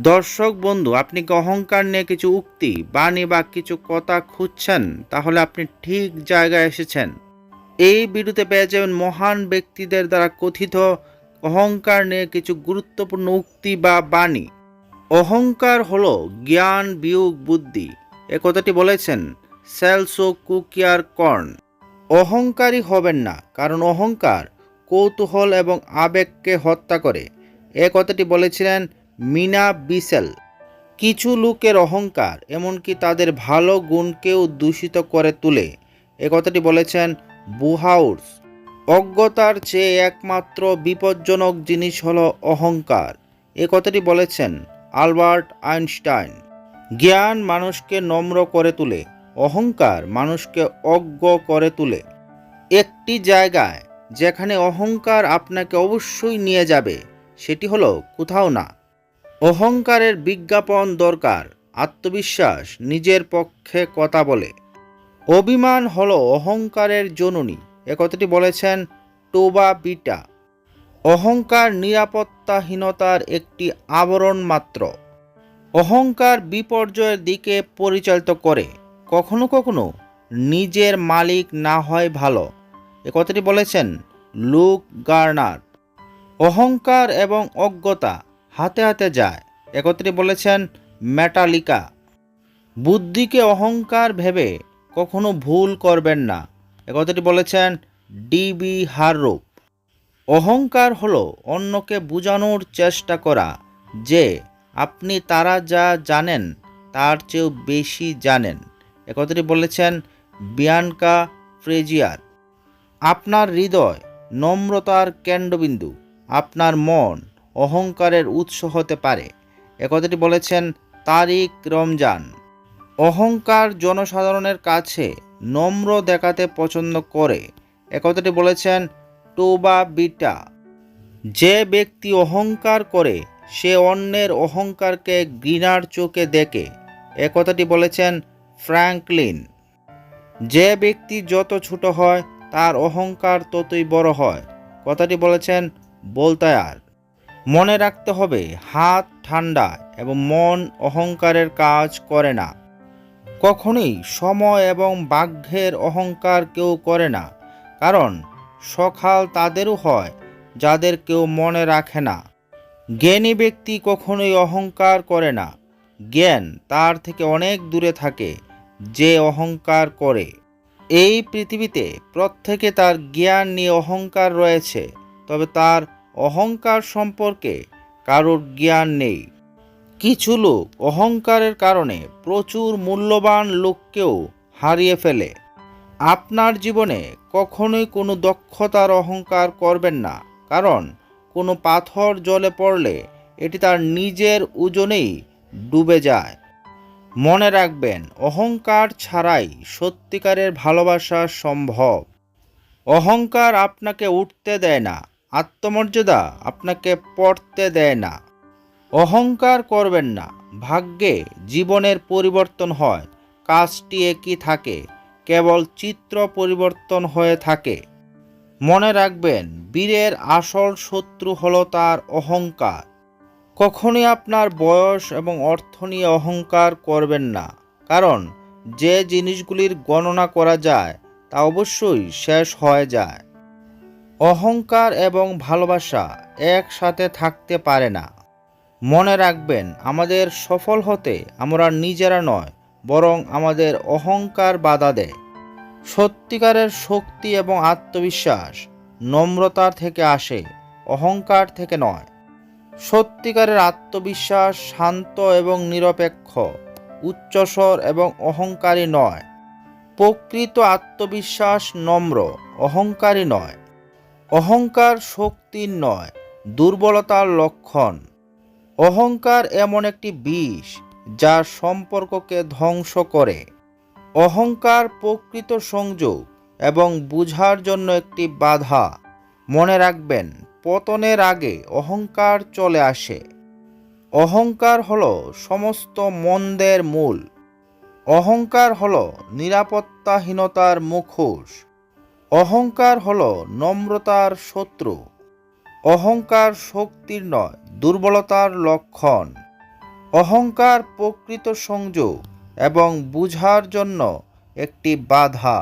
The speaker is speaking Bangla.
দর্শক বন্ধু, আপনি কি অহংকার নিয়ে কিছু উক্তি, বাণী বা কিছু কথা খুঁজছেন? তাহলে আপনি ঠিক জায়গায় এসেছেন। এই ভিডিওতে পেয়ে যাবেন মহান ব্যক্তিদের দ্বারা কথিত অহংকার নিয়ে কিছু গুরুত্বপূর্ণ উক্তি বা বাণী। অহংকার হল জ্ঞান, বিয়োগ, বুদ্ধি। এ কথাটি বলেছেন সেলসো কুকিয়ার কর্ন। অহংকারী হবেন না, কারণ অহংকার কৌতূহল এবং আবেগকে হত্যা করে। এ কথাটি বলেছিলেন মিনা বিসেল। কিছু লোকের অহংকার, এমনকি তাদের ভালো গুণকেও দূষিত করে তোলে। এ কথাটি বলেছেন বুহাউস অজ্ঞতার চেয়ে একমাত্র বিপজ্জনক জিনিস হলো অহংকার। এ কথাটি বলেছেন আলবার্ট আইনস্টাইন। জ্ঞান মানুষকে নম্র করে তোলে, অহংকার মানুষকে অজ্ঞ করে তোলে। একটি জায়গায় যেখানে অহংকার আপনাকে অবশ্যই নিয়ে যাবে, সেটি হলো কোথাও না। অহংকারের বিজ্ঞাপন দরকার, আত্মবিশ্বাস নিজের পক্ষে কথা বলে। অভিমান হলো অহংকারের জননী, এ কথাটি বলেছেন টোবা বিটা। অহংকার নিরাপত্তাহীনতার একটি আবরণ মাত্র। অহংকার বিপর্যয়ের দিকে পরিচালিত করে। কখনো কখনো নিজের মালিক না হয় ভালো, এ কথাটি বলেছেন লুক গার্নার অহংকার এবং অজ্ঞতা হাতে হাতে যায়। একত্রে বলেছেন মেটালিকা বুদ্ধিকে অহংকার ভেবে কখনো ভুল করবেন না। একথাটি বলেছেন, ডিবি হাররূপ, অহংকার হলো অন্যকে বোঝানোর চেষ্টা করা, যে আপনি তারা যা জানেন তার চেয়েও বেশি জানেন। একথাটি বলেছেন, বিয়ানকা ফ্রেজিয়ার, আপনার হৃদয় নম্রতার কেন্দ্রবিন্দু, আপনার মন অহংকারের উৎস হতে পারে। একথাটি বলেছেন তারিক রমজান। অহংকার জনসাধারণের কাছে নম্র দেখাতে পছন্দ করে। একথাটি বলেছেন টোবা বিটা। যে ব্যক্তি অহংকার করে, সে অন্যের অহংকারকে ঘৃণার চোখে দেখে। একথাটি বলেছেন ফ্র্যাঙ্কলিন। যে ব্যক্তি যত ছোট হয়, তার অহংকার ততই বড় হয়। কথাটি বলেছেন বলতায়ার। মনে রাখতে হবে, হাত ঠান্ডা এবং মন অহংকারের কাজ করে না। কখনোই সময় এবং বাঘ্যের অহংকার কেউ করে না, কারণ সকাল তাদেরও হয় যাদের কেউ মনে রাখে না। জ্ঞানী ব্যক্তি কখনোই অহংকার করে না, জ্ঞান তার থেকে অনেক দূরে থাকে, যে অহংকার করে। এই পৃথিবীতে প্রত্যেকে তার জ্ঞান নিয়ে অহংকার রয়েছে, তবে তার অহংকার সম্পর্কে কারোর জ্ঞান নেই। কিছু লোক অহংকারের কারণে প্রচুর মূল্যবান লোককেও হারিয়ে ফেলে। আপনার জীবনে কখনোই কোনো দক্ষতার অহংকার করবেন না, কারণ কোনো পাথর জলে পড়লে এটি তার নিজের ওজনেই ডুবে যায়। মনে রাখবেন, অহংকার ছাড়াই সত্যিকারের ভালোবাসা সম্ভব। অহংকার আপনাকে উঠতে দেয় না। আত্মমর্যাদা আপনাকে পড়তে দেয় না। অহংকার করবেন না। ভাগ্যে জীবনের পরিবর্তন হয়। কাজটি একই থাকে। কেবল চিত্র পরিবর্তন হয়ে থাকে। মনে রাখবেন, বীরের আসল শত্রু হলো তার অহংকার। কখনই আপনার বয়স এবং অর্থ নিয়ে অহংকার করবেন না। কারণ, যে জিনিসগুলির গণনা করা যায়, তা অবশ্যই শেষ হয়ে যায়। অহংকার এবং ভালোবাসা একসাথে থাকতে পারে না। মনে রাখবেন, আমাদের সফল হতে আমরা নিজেরা নয়, বরং আমাদের অহংকার বাধা দেয়। সত্যিকারের শক্তি এবং আত্মবিশ্বাস নম্রতার থেকে আসে, অহংকার থেকে নয়। সত্যিকারের আত্মবিশ্বাস শান্ত এবং নিরপেক্ষ, উচ্চস্বর এবং অহংকারী নয়। প্রকৃত আত্মবিশ্বাস নম্র, অহংকারী নয়। অহংকার শক্তির নয়, দুর্বলতার লক্ষণ। অহংকার এমন একটি বিষ যা সম্পর্ককে ধ্বংস করে। অহংকার প্রকৃত সংযোগ এবং বুঝার জন্য একটি বাধা। মনে রাখবেন, পতনের আগে অহংকার চলে আসে। অহংকার হল সমস্ত মন্দের মূল। অহংকার হল নিরাপত্তাহীনতার মুখোশ। অহংকার হল নম্রতার শত্রু। অহংকার শক্তির নয়, দুর্বলতার লক্ষণ। অহংকার প্রকৃত সংযোগ এবং বুঝার জন্য একটি বাধা।